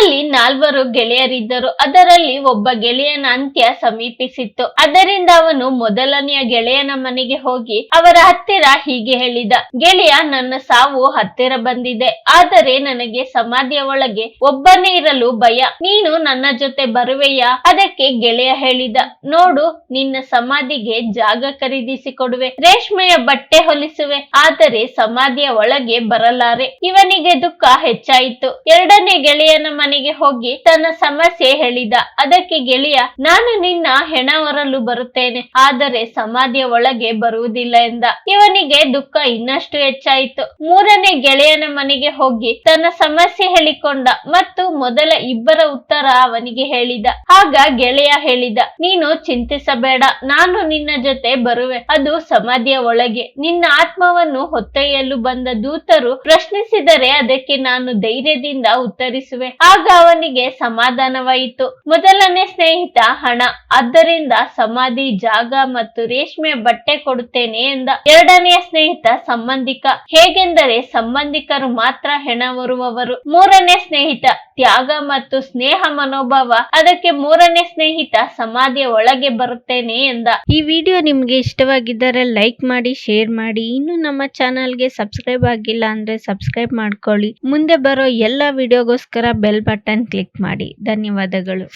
ಊರಲ್ಲಿ ನಾಲ್ವರು ಗೆಳೆಯರಿದ್ದರು. ಅದರಲ್ಲಿ ಒಬ್ಬ ಗೆಳೆಯನ ಅಂತ್ಯ ಸಮೀಪಿಸಿತ್ತು. ಅದರಿಂದ ಅವನು ಮೊದಲನೆಯ ಗೆಳೆಯನ ಮನೆಗೆ ಹೋಗಿ ಅವರ ಹತ್ತಿರ ಹೀಗೆ ಹೇಳಿದ, ಗೆಳೆಯ, ನನ್ನ ಸಾವು ಹತ್ತಿರ ಬಂದಿದೆ. ಆದರೆ ನನಗೆ ಸಮಾಧಿಯ ಒಳಗೆ ಒಬ್ಬನೇ ಇರಲು ಭಯ. ನೀನು ನನ್ನ ಜೊತೆ ಬರುವೆಯಾ? ಅದಕ್ಕೆ ಗೆಳೆಯ ಹೇಳಿದ, ನೋಡು, ನಿನ್ನ ಸಮಾಧಿಗೆ ಜಾಗ ಖರೀದಿಸಿ ಕೊಡುವೆ ರೇಷ್ಮೆಯ ಬಟ್ಟೆ ಹೊಲಿಸುವೆ. ಆದರೆ ಸಮಾಧಿಯ ಒಳಗೆ ಬರಲಾರೆ. ಇವನಿಗೆ ದುಃಖ ಹೆಚ್ಚಾಯಿತು. ಎರಡನೇ ಗೆಳೆಯನ ಮನೆಗೆ ಹೋಗಿ ತನ್ನ ಸಮಸ್ಯೆ ಹೇಳಿದ. ಅದಕ್ಕೆ ಗೆಳೆಯ, ನಾನು ನಿನ್ನ ಹೆಣ ಹೊರಲು ಬರುತ್ತೇನೆ. ಆದರೆ ಸಮಾಧಿಯ ಒಳಗೆ ಬರುವುದಿಲ್ಲ ಎಂದ. ಇವನಿಗೆ ದುಃಖ ಇನ್ನಷ್ಟು ಹೆಚ್ಚಾಯಿತು. ಮೂರನೇ ಗೆಳೆಯನ ಮನೆಗೆ ಹೋಗಿ ತನ್ನ ಸಮಸ್ಯೆ ಹೇಳಿಕೊಂಡ ಮತ್ತು ಮೊದಲ ಇಬ್ಬರ ಉತ್ತರ ಅವನಿಗೆ ಹೇಳಿದ. ಆಗ ಗೆಳೆಯ ಹೇಳಿದ, ನೀನು ಚಿಂತಿಸಬೇಡ, ನಾನು ನಿನ್ನ ಜೊತೆ ಬರುವೆ. ಅದು ಸಮಾಧಿಯ ಒಳಗೆ. ನಿನ್ನ ಆತ್ಮವನ್ನು ಹೊತ್ತೊಯ್ಯಲು ಬಂದ ದೂತರು ಪ್ರಶ್ನಿಸಿದರೆ ಅದಕ್ಕೆ ನಾನು ಧೈರ್ಯದಿಂದ ಉತ್ತರಿಸುವೆ. ಆಗ ಅವನಿಗೆ ಸಮಾಧಾನವಾಯಿತು. ಮೊದಲನೇ ಸ್ನೇಹಿತ, ಹಣ, ಆದ್ದರಿಂದ ಸಮಾಧಿ, ಜಾಗ ಮತ್ತು ರೇಷ್ಮೆ ಬಟ್ಟೆ ಕೊಡುತ್ತೇನೆ ಎಂದ ಎರಡನೆಯ ಸ್ನೇಹಿತ, ಸಂಬಂಧಿಕ ಹೇಗೆಂದರೆ, ಸಂಬಂಧಿಕರು ಮಾತ್ರ ಹೆಣ ಹೊರುವವರು. ಮೂರನೇ ಸ್ನೇಹಿತ ತ್ಯಾಗ ಮತ್ತು ಸ್ನೇಹ ಮನೋಭಾವ ಅದಕ್ಕೆ ಮೂರನೇ ಸ್ನೇಹಿತ ಸಮಾಧಿಯ ಒಳಗೆ ಬರುತ್ತೇನೆ ಎಂದ. ಈ ವಿಡಿಯೋ ನಿಮ್ಗೆ ಇಷ್ಟವಾಗಿದ್ದರೆ ಲೈಕ್ ಮಾಡಿ, ಶೇರ್ ಮಾಡಿ. ಇನ್ನು ನಮ್ಮ ಚಾನಲ್ಗೆ ಸಬ್ಸ್ಕ್ರೈಬ್ ಆಗಿಲ್ಲ ಅಂದ್ರೆ ಸಬ್ಸ್ಕ್ರೈಬ್ ಮಾಡ್ಕೊಳ್ಳಿ. ಮುಂದೆ ಬರೋ ಎಲ್ಲ ವಿಡಿಯೋಗೋಸ್ಕರ ಬೆಲ್ ಬಟನ್ ಕ್ಲಿಕ್ ಮಾಡಿ. ಧನ್ಯವಾದಗಳು.